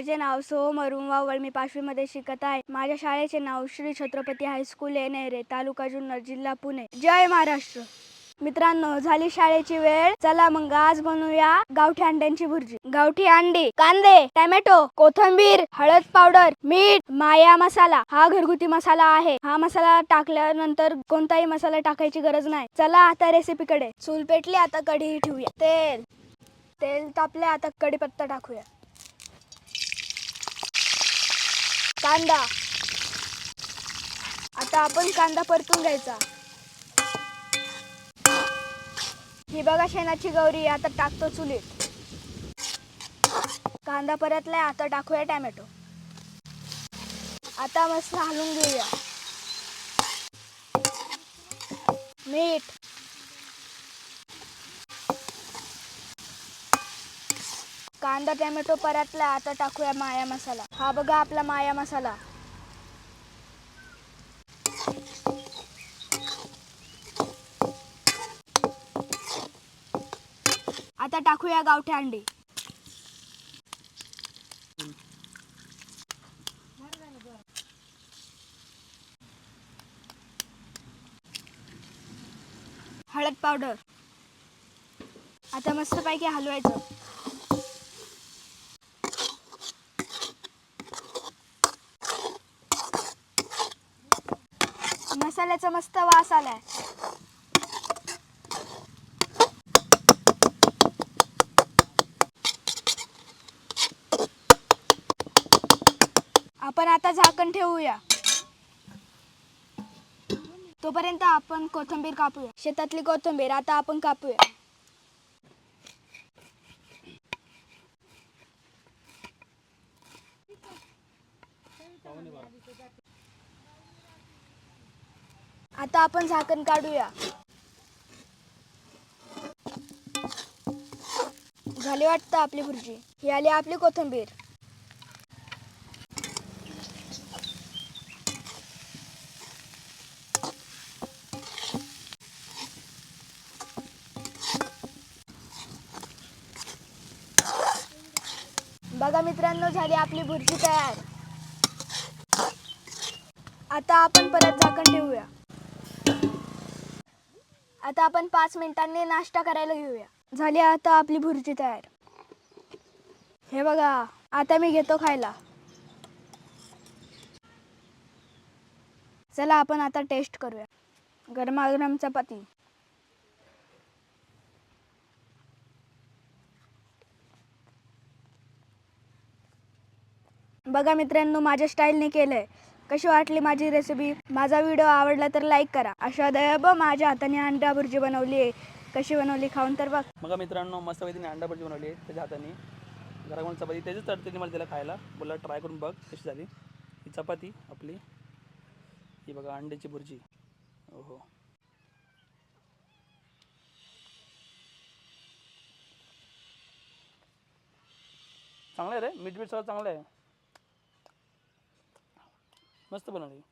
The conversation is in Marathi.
माझे नाव सोहम अरुण वावळ. मी पाचवीमध्ये शिकत आहे. माझ्या शाळेचे नाव श्री छत्रपती हायस्कूल येणेरे तालुका जुन्नर जिल्हा पुणे. जय महाराष्ट्र. मित्रांनो झाली शाळेची वेळ. चला मग आज बनवूया गावठी अंड्यांची भुर्जी. गावठी अंडी कांदे टोमॅटो कोथिंबीर हळद पावडर मीठ माया मसाला. हा घरगुती मसाला आहे. हा मसाला टाकल्यानंतर कोणताही मसाला टाकायची गरज नाही. चला आता रेसिपीकडे चूल पेटली आता कढी ठेवूया. तेल. तेल तापले आता कढीपत्ता टाकूया. कांदा. आता आपण कांदा परतून घ्यायचा. ही बघा शेणाची गौरी आता टाकतो चुलीत. कांदा परतलाय आता टाकूया टॅमॅटो. आता मस्त हलवून घेऊया. मीठ. कांदा टॅमॅटो परतला आता टाकूया माया मसाला. हा बघा आपला माया मसाला. आता टाकूया गावठी अंडी. हळद पावडर. आता मस्तपैकी हलवायचं. मसाल्याचा मस्त वास आलाय. आपण आता झाकण ठेवूया. तोपर्यंत आपण कोथिंबीर कापूया. शेतातली कोथिंबीर आता आपण कापूया. आता आपण झाकण काढूया. झाली वाटतं आपली भुर्जी. ही आली आपली कोथिंबीर. बघा मित्रांनो झाली आपली भुर्जी तयार. आता आपण परत झाकण ठेवूया. आता आपण पाच मिनिटांनी नाश्ता करायला घेऊया. झाली आता आपली भुर्जी तयार. हे बघा आता मी घेतो खायला. चला आपण आता टेस्ट करूया. गरमागरम चपाती. बघा मित्रांनो माझ्या स्टाईलने केलंय. कशी वाटली माझी रेसिपी माझा व्हिडिओ आवडला तर लाईक करा. अशा दयाब माझ्या हाताने अंडा भुर्जी बनवली आहे. कशी बनवली खाऊन तर बघ. मग मित्रांनो मस्त तिने अंडा भुर्जी बनवली आहे त्याच्या हाताने. घराकडून चपाती त्याचीच चढते मला त्याला खायला. बोला ट्राय करून बघ कशी झाली. ही चपाती आपली. ही बघा अंड्याची भुर्जी. ओहो. चांगलं आहे रे? मीठ बीठ सगळं चांगलं आहे. मस्त बनवली